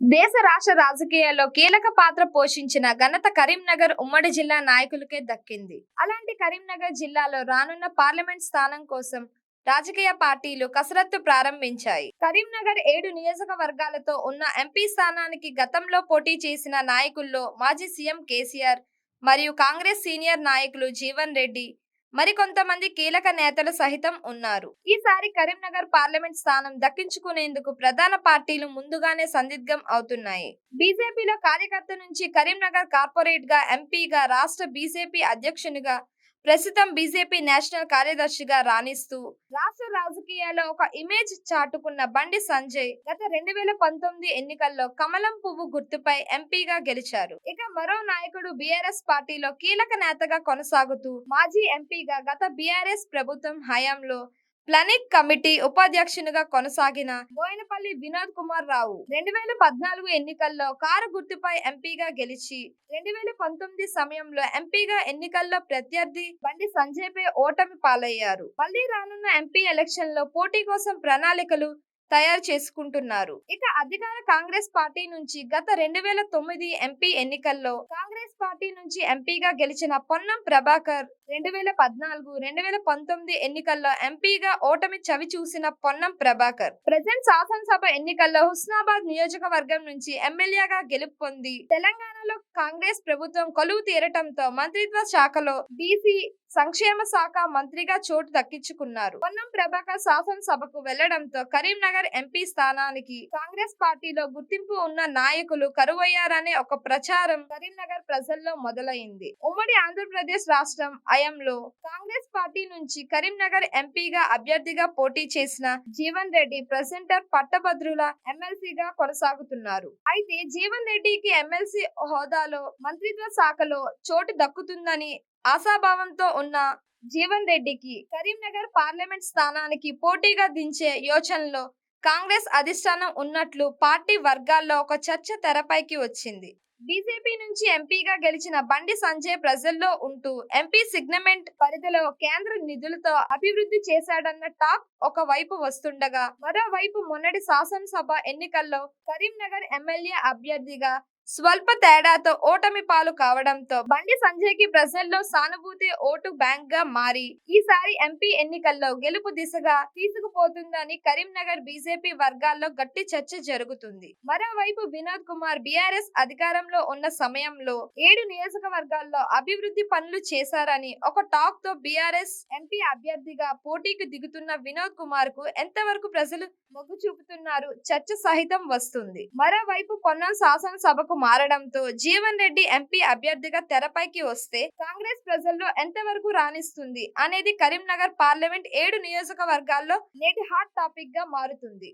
దేశ రాష్ట్ర రాజకీయాల్లో కీలక పాత్ర పోషించిన ఘనత కరీంనగర్ ఉమ్మడి జిల్లా నాయకులకే దక్కింది. అలాంటి కరీంనగర్ జిల్లాలో రానున్న పార్లమెంట్ స్థానం కోసం రాజకీయ పార్టీలు కసరత్తు ప్రారంభించాయి. కరీంనగర్ ఏడు నియోజకవర్గాలతో ఉన్న ఎంపీ స్థానానికి గతంలో పోటీ చేసిన నాయకుల్లో మాజీ సీఎం కేసీఆర్ మరియు కాంగ్రెస్ సీనియర్ నాయకులు జీవన్ రెడ్డి మరికొంతమంది కీలక నేతలు సహితం ఉన్నారు. ఈసారి కరీంనగర్ పార్లమెంట్ స్థానం దక్కించుకునేందుకు ప్రధాన పార్టీలు ముందుగానే సందిగ్ధం అవుతున్నాయి. బీజేపీలో కార్యకర్త నుంచి కరీంనగర్ కార్పొరేట్గా ఎంపీగా రాష్ట్ర బీజేపీ అధ్యక్షునిగా ప్రస్తుతం బీజేపీ నేషనల్ కార్యదర్శిగా రాణిస్తూ రాష్ట్ర రాజకీయాల్లో ఒక ఇమేజ్ చాటుకున్న బండి సంజయ్ గత రెండు వేల పంతొమ్మిది ఎన్నికల్లో కమలం పువ్వు గుర్తుపై ఎంపీగా గెలిచారు. ఇక మరో నాయకుడు బీఆర్ఎస్ పార్టీలో కీలక నేతగా కొనసాగుతూ మాజీ ఎంపీగా గత బీఆర్ఎస్ ప్రభుత్వం హయాంలో ప్లానింగ్ కమిటీ ఉపాధ్యక్షునిగా కొనసాగిన బోయినపల్లి వినోద్ కుమార్ రావు రెండు వేల పద్నాలుగు ఎన్నికల్లో కారు గుర్తుపై ఎంపీగా గెలిచి రెండు వేల పంతొమ్మిది సమయంలో ఎంపీగా ఎన్నికల్లో ప్రత్యర్థి బండి సంజయ్ పై ఓటమి పాలయ్యారు. మళ్ళీ రానున్న ఎంపీ ఎలక్షన్లో పోటీ కోసం ప్రణాళికలు తయారు చేసుకుంటున్నారు. ఇక అధికార కాంగ్రెస్ పార్టీ నుంచి గత రెండు వేల తొమ్మిది ఎంపీ ఎన్నికల్లో కాంగ్రెస్ పార్టీ నుంచి ఎంపీగా గెలిచిన పొన్నం ప్రభాకర్ రెండు వేల పద్నాలుగు రెండు వేల పంతొమ్మిది ఎన్నికల్లో ఎంపీగా ఓటమి చవి చూసిన పొన్నం ప్రభాకర్ ప్రజెంట్ శాసనసభ ఎన్నికల్లో హుస్నాబాద్ నియోజకవర్గం నుంచి ఎమ్మెల్యేగా గెలుపు పొంది తెలంగాణలో కాంగ్రెస్ ప్రభుత్వం కొలువు తీరటంతో మంత్రిత్వ శాఖలో బీసీ సంక్షేమ శాఖ మంత్రిగా చోటు దక్కించుకున్నారు. పొన్నం ప్రభాకర్ శాసనసభకు వెళ్ళడంతో కరీంనగర్ ఎంపీ స్థానానికి కాంగ్రెస్ పార్టీలో గుర్తింపు ఉన్న నాయకులు కరువయ్యారనే ఒక ప్రచారం కరీంనగర్ ప్రజల్లో మొదలైంది. ఉమ్మడి ఆంధ్రప్రదేశ్ రాష్ట్రం అయంలో కాంగ్రెస్ పార్టీ నుంచి కరీంనగర్ ఎంపీగా అభ్యర్థిగా పోటీ చేసిన జీవన్ రెడ్డి ప్రెసెంటర్ పట్టభద్రుల ఎమ్మెల్సీగా కొనసాగుతున్నారు. అయితే జీవన్ రెడ్డికి ఎమ్మెల్సీ హోదాలో మంత్రిత్వ శాఖలో చోటు దక్కుతుందని ఆశాభావంతో ఉన్న జీవన్ రెడ్డికి కరీంనగర్ పార్లమెంట్ స్థానానికి పోటీగా దించే యోచనలో కాంగ్రెస్ అధిష్టానం ఉన్నట్లు పార్టీ వర్గాల్లో ఒక చర్చ తెరపైకి వచ్చింది. బీజేపీ నుంచి ఎంపీగా గెలిచిన బండి సంజయ్ ప్రజల్లో ఉంటూ ఎంపీ సిగ్నమెంట్ పరిధిలో కేంద్ర నిధులతో అభివృద్ధి చేశాడన్న టాక్ ఒక వైపు వస్తుండగా మరోవైపు మొన్నటి శాసనసభ ఎన్నికల్లో కరీంనగర్ ఎమ్మెల్యే అభ్యర్థిగా స్వల్ప తేడాతో ఓటమి పాలు కావడంతో బండి సంజయ్కి ప్రజల్లో సానుభూతి ఓటు బ్యాంక్గా మారి. ఈసారి ఎంపీ ఎన్నికల్లో గెలుపు దిశగా తీసుకుపోతుందని కరీంనగర్ బీజేపీ వర్గాల్లో గట్టి చర్చ జరుగుతుంది. మరోవైపు వినోద్ కుమార్ బీఆర్ఎస్ అధికారంలో ఉన్న సమయంలో ఏడు నియోజకవర్గాల్లో అభివృద్ధి పనులు చేశారని ఒక టాక్తో బీఆర్ఎస్ ఎంపీ అభ్యర్థిగా పోటీకి దిగుతున్న వినోద్ కుమార్కు ఎంతవరకు ప్రజలు మొగ్గు చూపుతున్నారు చర్చ సహితం వస్తుంది. మరోవైపు పొన్నం శాసనసభకు మారడంతో జీవన్ రెడ్డి ఎంపీ అభ్యర్థిగా తెరపైకి వస్తే కాంగ్రెస్ ప్రజల్లో ఎంతవరకు రాణిస్తుంది అనేది కరీంనగర్ పార్లమెంట్ ఏడు నియోజకవర్గాల్లో నేటి హాట్ టాపిక్గా మారుతుంది.